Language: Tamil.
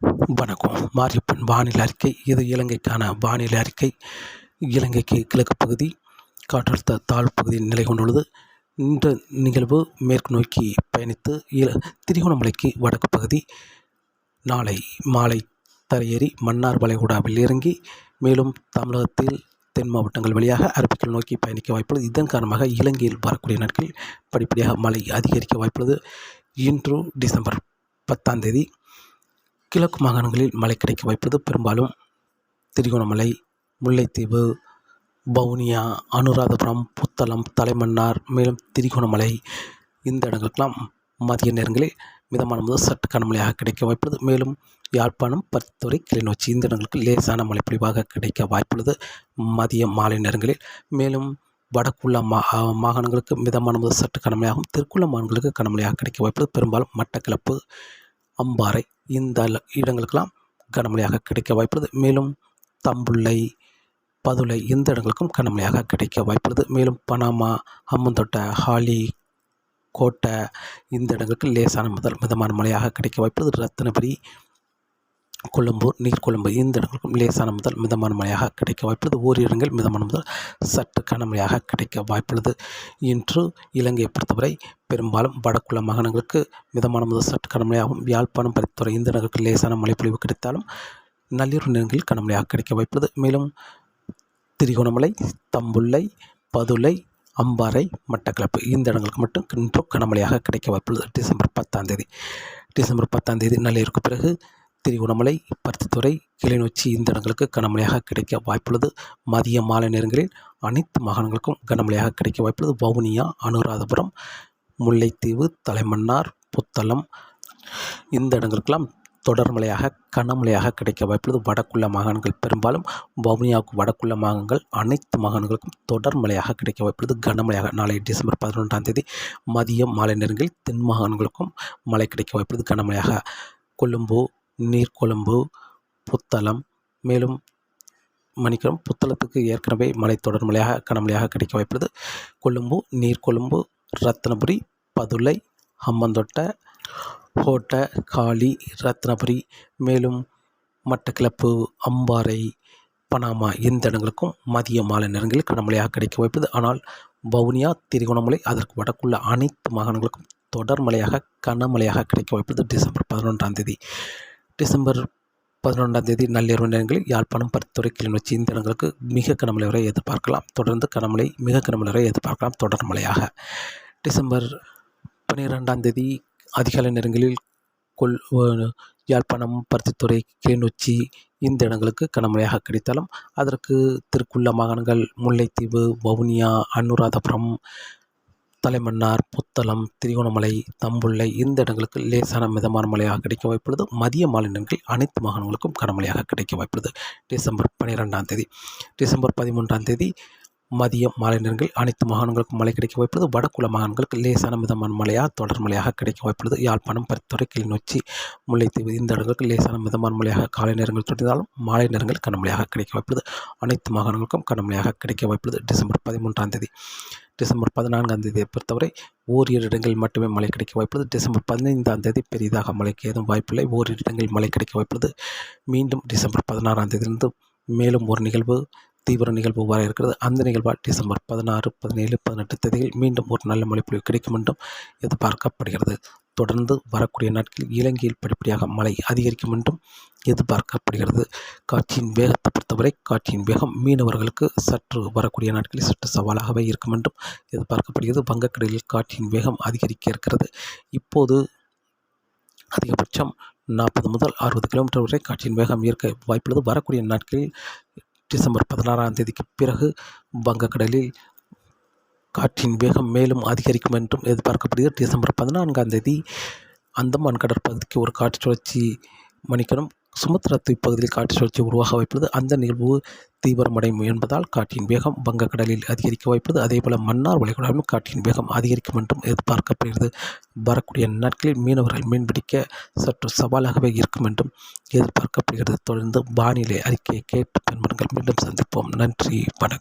வணக்கம். மாரியப்பன் வானிலை அறிக்கை. இது இலங்கைக்கான வானிலை அறிக்கை. இலங்கைக்கு கிழக்கு பகுதி காற்றழுத்த தாழ்வு பகுதியில் நிலை கொண்டுள்ளது. இந்த நிகழ்வு மேற்கு நோக்கி பயணித்து இல திருகோணமலைக்கு வடக்கு பகுதி நாளை மாலை தரையேறி மன்னார் வளைகுடாவில் இறங்கி மேலும் தமிழகத்தில் தென் மாவட்டங்கள் வழியாக அரபிக்கல் நோக்கி பயணிக்க வாய்ப்புள்ளது. இதன் காரணமாக இலங்கையில் வரக்கூடிய நாட்களில் படிப்படியாக மழை அதிகரிக்க வாய்ப்புள்ளது. இன்று டிசம்பர் பத்தாம் தேதி கிழக்கு மாகாணங்களில் மழை கிடைக்க வாய்ப்பது பெரும்பாலும் திரிகோணமலை முல்லைத்தீவு வவுனியா அனுராதபுரம் புத்தளம் தலைமன்னார் மேலும் திரிகோணமலை இந்த இடங்களுக்கெல்லாம் மதிய நேரங்களில் மிதமான முதல் சற்று கனமழையாக கிடைக்க வாய்ப்புள்ளது மேலும் யாழ்ப்பாணம் பத்துறை கிளிநொச்சி இந்த இடங்களுக்கு லேசான மழை பொழிவாக கிடைக்க வாய்ப்புள்ளது மதிய மாலை நேரங்களில். மேலும் வடக்குள்ள மா மாகாணங்களுக்கு மிதமான முதல் சற்று கனமழையாகும் தெற்குள்ள மாகாணங்களுக்கு கனமழையாக கிடைக்க வாய்ப்புள்ளது பெரும்பாலும் மட்டக்கிழப்பு அம்பாறை இந்த இடங்களுக்கெல்லாம் கனமழையாக கிடைக்க வாய்ப்புள்ளது. மேலும் தம்புள்ளை பதுளை இந்த இடங்களுக்கும் கனமழையாக கிடைக்க வாய்ப்புள்ளது. மேலும் பனாமா அம்மந்தோட்டை ஹாலி கோட்டை இந்த இடங்களுக்கு லேசான முதல் மிதமான மழையாக கிடைக்க வாய்ப்புள்ளது. ரத்தினபுரி கொழும்பு நீர்கொழும்பு இந்த இடங்களுக்கும் லேசான முதல் மிதமான மழையாக கிடைக்க வாய்ப்புள்ளது. ஓரிரு இடங்கள் மிதமான முதல் சற்று கனமழையாக கிடைக்க வாய்ப்புள்ளது. இன்று இலங்கையை பொறுத்தவரை பெரும்பாலும் வடக்குள்ள மாகாணங்களுக்கு மிதமான முதல் சற்று கனமழையாகவும் யாழ்ப்பாணம் பரித்துறை இந்த இடங்களுக்கு லேசான மழைப்பொழிவு கிடைத்தாலும் நள்ளிரவு நேரங்களில் கனமழையாக கிடைக்க வாய்ப்புள்ளது. மேலும் திரிகோணமலை தம்புள்ளை பதுளை அம்பாறை மட்டக்களப்பு இந்த இடங்களுக்கு மட்டும் இன்றும் கனமழையாக கிடைக்க வாய்ப்புள்ளது. டிசம்பர் பத்தாம் தேதி டிசம்பர் பத்தாம் தேதி நள்ளிரவுக்கு பிறகு திரிகோணமலை பருத்தித்துறை கிளிநொச்சி இந்த இடங்களுக்கு கனமழையாக கிடைக்க வாய்ப்புள்ளது. மதிய மாலை நேரங்களில் அனைத்து மாகாணங்களுக்கும் கனமழையாக கிடைக்க வாய்ப்புள்ளது. வவுனியா அனுராதபுரம் முல்லைத்தீவு தலைமன்னார் புத்தளம் இந்த இடங்களுக்கெல்லாம் தொடர் மழையாக கனமழையாக கிடைக்க வாய்ப்புள்ளது. வடக்குள்ள மாகாணங்கள் பெரும்பாலும் வவுனியாவுக்கு வடக்குள்ள மாகாணங்கள் அனைத்து மாகாணங்களுக்கும் தொடர் மழையாக கிடைக்க வாய்ப்புள்ளது. கனமழையாக நாளை டிசம்பர் பதினொன்றாம் தேதி மதியம் மாலை நேரங்களில் தென் மாகாணங்களுக்கும் மழை கிடைக்க வாய்ப்புள்ளது. கனமழையாக கொழும்பு நீர்கொழும்பு புத்தளம் மேலும் மணிக்கரம் புத்தளத்துக்கு ஏற்கனவே மழை தொடர் மழையாக கனமழையாக கிடைக்க வாய்ப்புள்ளது. கொழும்பு நீர்கொழும்பு ரத்னபுரி பதுளை ஹம்மந்தொட்டை ஹோட்டை காளி ரத்னபுரி மேலும் மட்டக்கிளப்பு அம்பாறை பனாமா இந்த இடங்களுக்கும் மதிய மாலை நேரங்களில் கனமழையாக கிடைக்க வாய்ப்பது ஆனால் வவுனியா திரிகோணமலை அதற்கு வடக்குள்ள அனைத்து மாகாணங்களுக்கும் தொடர் மழையாக கனமழையாக கிடைக்க வாய்ப்பது டிசம்பர் பதினொன்றாம் தேதி. டிசம்பர் பதினொன்றாம் தேதி நள்ளிரவு நேரங்களில் யாழ்ப்பாணம் பருத்துறை கிளிநொச்சி இந்த இடங்களுக்கு மிக கனமழை வரை எதிர்பார்க்கலாம். தொடர்ந்து கனமழை மிக கனமழை வரை எதிர்பார்க்கலாம். தொடர் மழையாக. டிசம்பர் பன்னிரெண்டாம் தேதி அதிகாலை நேரங்களில் கொல் யாழ்ப்பாணம் பருத்தித்துறை கிளிநொச்சி இந்த இடங்களுக்கு கனமழையாக கிடைத்தாலும் அதற்கு திருக்குள்ள மாகாணங்கள் முல்லைத்தீவு வவுனியா அனுராதபுரம் தலைமன்னார் புத்தளம் திரிகோணமலை தம்புள்ளை இந்த இடங்களுக்கு லேசான மிதமான மழையாக கிடைக்க வாய்ப்புள்ளது. மதிய மாலை நேரங்களில் அனைத்து மாகாணங்களுக்கும் கனமழையாக கிடைக்க வாய்ப்புள்ளது. டிசம்பர் பன்னிரெண்டாம் தேதி டிசம்பர் பதிமூன்றாம் தேதி மதியம் மாலை நேரங்களில் அனைத்து மாகாணங்களுக்கும் மழை கிடைக்க வாய்ப்புள்ளது. வடக்குள்ள மாகாணங்களுக்கு லேசான மிதமான மழையாக தொடர் மழையாக கிடைக்க வாய்ப்புள்ளது. யாழ்ப்பாணம் பரித்துறை கிளிநொச்சி முல்லைத்தீவு இந்த இடங்களுக்கு லேசான மிதமான மழையாக காலை நேரங்கள் தொடர்ந்தாலும் மாலை நேரங்கள் கனமழையாக கிடைக்க வாய்ப்புள்ளது. அனைத்து மாகாணங்களுக்கும் கனமழையாக கிடைக்க வாய்ப்புள்ளது. டிசம்பர் பதிமூன்றாம் தேதி டிசம்பர் பதினான்காம் தேதியை பொறுத்தவரை ஓரிரு இடங்களில் மட்டுமே மழை கிடைக்க வாய்ப்புள்ளது. டிசம்பர் பதினைந்தாம் தேதி பெரிதாக மழைக்கு ஏதும் வாய்ப்பில்லை. ஓரிரு இடங்களில் மழை கிடைக்க வாய்ப்புள்ளது. மீண்டும் டிசம்பர் பதினாறாம் தேதியிலிருந்து மேலும் ஒரு நிகழ்வு தீவிர நிகழ்வு வர இருக்கிறது. அந்த நிகழ்வாக டிசம்பர் பதினாறு பதினேழு பதினெட்டு தேதியில் மீண்டும் ஒரு நல்ல மழைப்பொழிவு கிடைக்கும் என்றும் எதிர்பார்க்கப்படுகிறது. தொடர்ந்து வரக்கூடிய நாட்களில் இலங்கையில் படிப்படியாக மழை அதிகரிக்கும் என்றும் எதிர்பார்க்கப்படுகிறது. காட்சியின் வேகத்தை பொறுத்தவரை காற்றின் வேகம் மீனவர்களுக்கு சற்று வரக்கூடிய நாட்களில் சற்று சவாலாகவே இருக்கும் என்றும் எதிர்பார்க்கப்படுகிறது. வங்கக்கடலில் காற்றின் வேகம் அதிகரிக்க இருக்கிறது. இப்போது அதிகபட்சம் நாற்பது முதல் அறுபது கிலோமீட்டர் வரை காற்றின் வேகம் இருக்க வாய்ப்புள்ளது. வரக்கூடிய நாட்களில் டிசம்பர் பதினாறாம் தேதிக்கு பிறகு வங்கக்கடலில் காற்றின் வேகம் மேலும் அதிகரிக்கும் என்றும் எதிர்பார்க்கப்படுகிறது. டிசம்பர் பதினான்காம் தேதி அந்தமான் கடற்பகுதிக்கு ஒரு காற்று சுழற்சி மணிக்கணும். சுமத்ரா தீவு பகுதியில் காற்று சுழற்சி உருவாக வைப்பது அந்த நிகழ்வு தீவிரமடையும் என்பதால் காற்றின் வேகம் வங்கக்கடலில் அதிகரிக்க வாய்ப்புள்ளது அதேபோல மன்னார் வளைகுடாவிலும் காற்றின் வேகம் அதிகரிக்கும் என்றும் எதிர்பார்க்கப்படுகிறது. வரக்கூடிய நாட்களில் மீனவர்கள் மீன்பிடிக்க சற்று சவாலாகவே இருக்கும் என்றும் எதிர்பார்க்கப்படுகிறது. தொடர்ந்து வானிலை அறிக்கையை கேட்டு பயன்படுங்கள் மீண்டும் சந்திப்போம். நன்றி வணக்கம்.